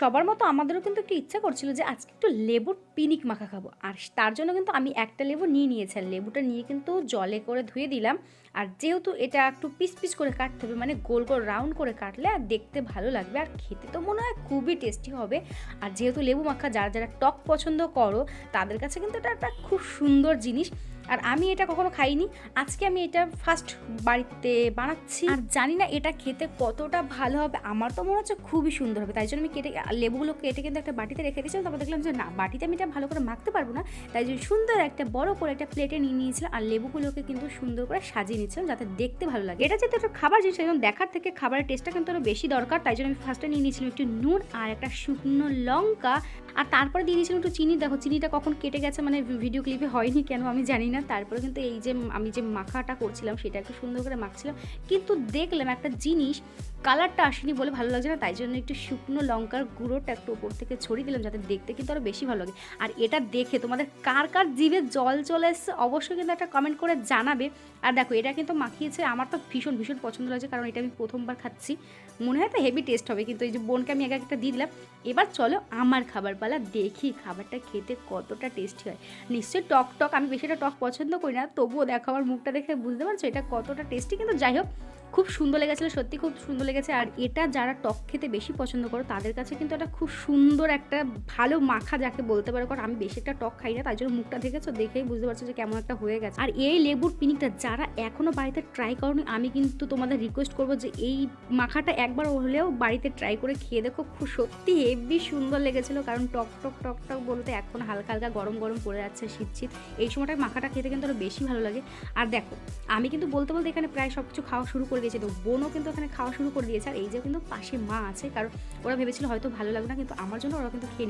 সবার মতো আমাদেরও কিন্তু একটু ইচ্ছা করছিল যে আজকে একটু লেবুর পিনিক মাখা খাব। আর তার জন্য কিন্তু আমি একটা লেবু নিয়ে নিয়েছি, আর লেবুটা নিয়ে কিন্তু জলে করে ধুয়ে দিলাম। আর যেহেতু এটা একটু পিস পিস করে কাটতে হবে মানে গোল গোল রাউন্ড করে কাটলে আর দেখতে ভালো লাগবে। আর খেতে তো মনে হয় খুবই টেস্টি হবে। আর যেহেতু লেবু মাখা, যারা যারা টক পছন্দ করো, তাদের কাছে কিন্তু এটা একটা খুব সুন্দর জিনিস। আর আমি এটা কখনো খাইনি। আজকে আমি এটা ফার্স্ট বাড়িতে বানাচ্ছি। আর জানি না এটা খেতে কতটা ভালো হবে। আমার তো মনে হচ্ছে খুবই সুন্দর হবে। তাই জন্য আমি কেটে লেবুগুলো কেটে কিন্তু একটা বাটিতে রেখে দিয়েছিলাম। তারপর দেখলাম যে না, বাটিতে আমি এটা ভালো করে মাখতে পারব না। তাই জন্য সুন্দর একটা, বড় করে একটা প্লেটে নিয়ে নিয়েছিলাম আর লেবুগুলোকে কিন্তু সুন্দর করে সাজিয়ে নিয়েছিলাম যাতে দেখতে ভালো লাগে। এটা যেহেতু একটা খাবার জিনিস এবং দেখার থেকে খাবারের টেস্টটা কিন্তু আরও বেশি দরকার। তাই জন্য আমি ফার্স্টে নিয়ে নিয়েছিলাম একটু নুন আর একটা শুকনো লঙ্কা। আর তারপরে দিয়ে দিয়েছিলাম একটু চিনি। দেখো, চিনিটা কখন কেটে গেছে মানে ভিডিও ক্লিপে হয়নি কেন আমি জানি না। তারপরে কিন্তু এই যে আমি যে মাখাটা করছিলাম, সেটা একটু সুন্দর করে মাখছিলাম। কিন্তু দেখলাম একটা জিনিস কালারটা আসেনি বলে ভালো লাগছে না, তাই জন্য একটু শুকনো লঙ্কার গুঁড়োটা একটু ওপর থেকে ছড়িয়ে দিলাম যাতে দেখতে কিন্তু আরও বেশি ভালো লাগে। আর এটা দেখে তোমাদের কার কার জিভে জল চলে এসছে অবশ্যই কিন্তু একটা কমেন্ট করে জানাবে। আর দেখো, এটা কিন্তু মাখিয়েছে, আমার তো ভীষণ ভীষণ পছন্দ লাগছে কারণ এটা আমি প্রথমবার খাচ্ছি। মনে হয় তো হেভি টেস্ট হবে, কিন্তু এই যে বোনকে আমি এক একটা দিয়ে দিলাম। এবার চলো আমার খাবার দেখি খাবারটা খেতে কতটা টেস্টি হয়। নিশ্চয়ই টক টক, আমি বেশিটা টক পছন্দ করি না, তবুও দেখো আমার মুখটা দেখে বুঝতে পারছ, এটা কতটা টেস্টি কিন্তু যাই হোক খুব সুন্দর লেগেছিলো, সত্যি খুব সুন্দর লেগেছে। আর এটা যারা টক খেতে বেশি পছন্দ করো, তাদের কাছে কিন্তু এটা খুব সুন্দর একটা ভালো মাখা যাকে বলতে পারো। কারণ আমি বেশি একটা টক খাই না, তাই জন্য মুখটা দেখেছ, দেখেই বুঝতে পারছ যে কেমন একটা হয়ে গেছে। আর এই লেবুর পিনিকটা যারা এখনও বাড়িতে ট্রাই করনি, আমি কিন্তু তোমাদের রিকোয়েস্ট করব যে এই মাখাটা একবার হলেও বাড়িতে ট্রাই করে খেয়ে দেখো, খুব সত্যি হেভি সুন্দর লেগেছিলো। কারণ টক টক টক টক বলতে এখন হালকা হালকা গরম গরম পড়ে যাচ্ছে শীত শীত এই সময়টায় মাখাটা খেতে কিন্তু আরও বেশি ভালো লাগে। আর দেখো, আমি কিন্তু বলতে বলতে এখানে প্রায় সব কিছু খাওয়া শুরু করে দিয়েছি। তো বোনও কিন্তু ওখানে খাওয়া শুরু করে দিয়েছে। আর এই যে কিন্তু পাশে মা আছে, কারণ ওরা ভেবেছিল হয়তো ভালো লাগবে না, কিন্তু আমার জন্য ওরা কিন্তু খেয়ে